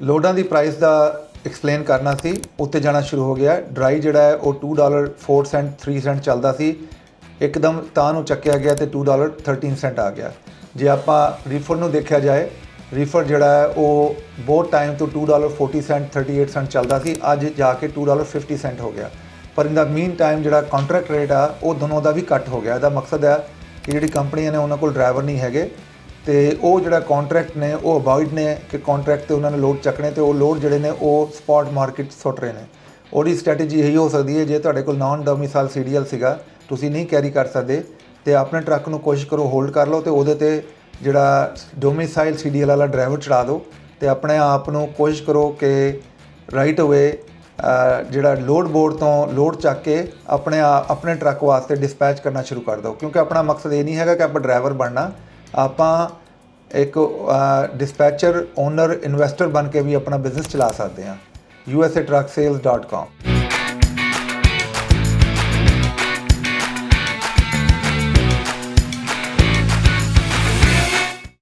ਲੋਡਾਂ ਦੀ price ਦਾ explain ਕਰਨਾ ਸੀ ਉੱਤੇ ਜਾਣਾ ਸ਼ੁਰੂ ਹੋ ਗਿਆ। ਡਰਾਈ ਜਿਹੜਾ ਹੈ, ਉਹ 2 ਡਾਲਰ 4 ਸੈਂਟ 3 ਸੈਂਟ ਚੱਲਦਾ ਸੀ। ਇੱਕਦਮ ਤਾਂ ਨੂੰ ਚੱਕਿਆ ਗਿਆ ਤੇ 2 ਡਾਲਰ 13 ਸੈਂਟ ਆ ਗਿਆ। ਜੇ ਆਪਾਂ ਰੀਫਰ ਨੂੰ ਦੇਖਿਆ ਜਾਏ ਰੀਫਰ ਜਿਹੜਾ ਹੈ, ਉਹ ਬਹੁਤ ਟਾਈਮ ਤੋਂ 2 ਡਾਲਰ 40 ਸੈਂਟ 38 ਸੈਂਟ ਚੱਲਦਾ ਸੀ। ਅੱਜ ਜਾ ਕੇ 2 ਡਾਲਰ 50 ਸੈਂਟ ਹੋ ਗਿਆ। ਪਰ ਇਨ ਦਾ ਮੀਨ ਟਾਈਮ ਜਿਹੜਾ ਕੰਟਰੈਕਟ ਰੇਟ ਆ, ਉਹ ਦੋਨੋਂ ਦਾ ਵੀ ਘੱਟ ਹੋ ਗਿਆ। ਇਹਦਾ ਮਕਸਦ ਹੈ ਕਿ ਜਿਹੜੀ ਕੰਪਨੀਆਂ ਨੇ ਉਹਨਾਂ ਕੋਲ ਡਰਾਈਵਰ ਨਹੀਂ ਹੈਗੇ ਤੇ ਉਹ ਜਿਹੜਾ ਕੰਟਰੈਕਟ ਨੇ, ਉਹ ਅਵੋਇਡ ਨੇ ਕਿ ਕੰਟਰੈਕਟ ਤੇ ਉਹਨਾਂ ਨੇ ਲੋਡ ਚੱਕਣੇ ਤੇ ਉਹ ਲੋਡ ਜਿਹੜੇ ਨੇ, ਉਹ ਸਪੌਟ ਮਾਰਕੀਟ ਸੁੱਟ ਰਹੇ ਨੇ। ਉਹਦੀ ਸਟ੍ਰੈਟਜੀ ਇਹੀ ਹੋ ਸਕਦੀ ਹੈ, ਜੇ ਤੁਹਾਡੇ ਕੋਲ ਨਾਨ ਡੋਮਿਸਾਈਲ ਸੀਡੀਐਲ ਸੀਗਾ, ਤੁਸੀਂ ਨਹੀਂ ਕੈਰੀ ਕਰ ਸਕਦੇ, ਤੇ ਆਪਣੇ ਟਰੱਕ ਨੂੰ ਕੋਸ਼ਿਸ਼ ਕਰੋ ਹੋਲਡ ਕਰ ਲਓ ਤੇ ਉਹਦੇ ਤੇ ਜਿਹੜਾ ਡੋਮਿਸਾਈਲ ਸੀਡੀਐਲ ਵਾਲਾ ਡਰਾਈਵਰ ਚੜਾ ਦਿਓ ਤੇ ਆਪਣੇ ਆਪ ਨੂੰ ਕੋਸ਼ਿਸ਼ ਕਰੋ ਕਿ ਰਾਈਟ ਅਵੇ ਜਿਹੜਾ ਲੋਡ ਬੋਰਡ ਤੋਂ ਲੋਡ ਚੱਕ ਕੇ ਆਪਣੇ ਆਪਣੇ ਟਰੱਕ ਵਾਸਤੇ ਡਿਸਪੈਚ ਕਰਨਾ ਸ਼ੁਰੂ ਕਰ ਦਿਓ। ਕਿਉਂਕਿ ਆਪਣਾ ਮਕਸਦ ਇਹ ਨਹੀਂ ਹੈਗਾ ਕਿ ਆਪਾਂ ਡਰਾਈਵਰ ਬਣਨਾ। ਆਪਾਂ ਇੱਕ ਡਿਸਪੈਚਰ ਓਨਰ ਇਨਵੈਸਟਰ ਬਣ ਕੇ ਵੀ ਆਪਣਾ ਬਿਜ਼ਨਸ ਚਲਾ ਸਕਦੇ ਹਾਂ। Usatrucksales.com